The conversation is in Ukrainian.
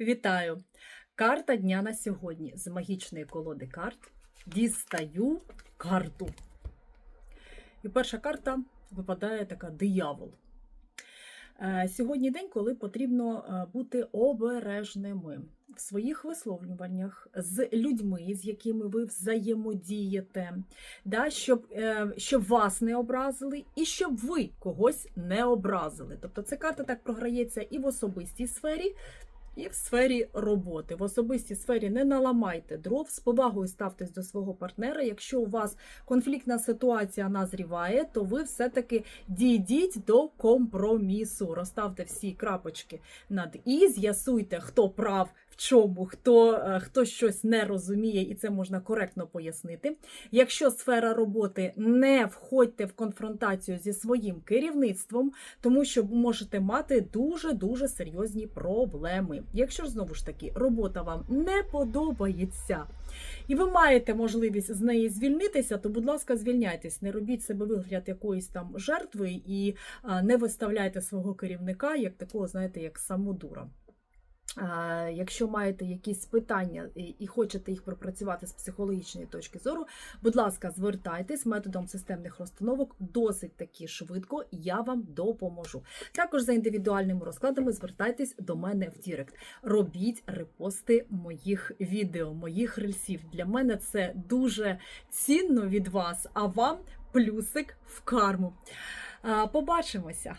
Вітаю! Карта дня на сьогодні з магічної колоди карт. Дістаю карту. І перша карта випадає така диявол. Е, Сьогодні день, коли потрібно е, бути обережними в своїх висловлюваннях з людьми, з якими ви взаємодієте, да, щоб, е, щоб вас не образили і щоб ви когось не образили. Тобто ця карта так програється і в особистій сфері, і в сфері роботи. В особистій сфері не наламайте дров, з повагою ставтесь до свого партнера. Якщо у вас конфліктна ситуація назріває, то ви все-таки дійдіть до компромісу. Розставте всі крапочки над і, з'ясуйте, хто прав чому, хто, е, хто щось не розуміє, і це можна коректно пояснити. Якщо сфера роботи не входьте в конфронтацію зі своїм керівництвом, тому що можете мати дуже-дуже серйозні проблеми. Якщо ж знову ж таки робота вам не подобається, і ви маєте можливість з неї звільнитися, то, будь ласка, звільняйтесь, не робіть себе вигляд якоїсь там жертви і не виставляйте свого керівника як такого, знаєте, як самодура. Якщо маєте якісь питання і хочете їх пропрацювати з психологічної точки зору, будь ласка, звертайтесь методом системних розстановок досить таки швидко, я вам допоможу. Також за індивідуальними розкладами звертайтесь до мене в Дірект. Робіть репости моїх відео, моїх рельсів. Для мене це дуже цінно від вас, а вам плюсик в карму. Побачимося!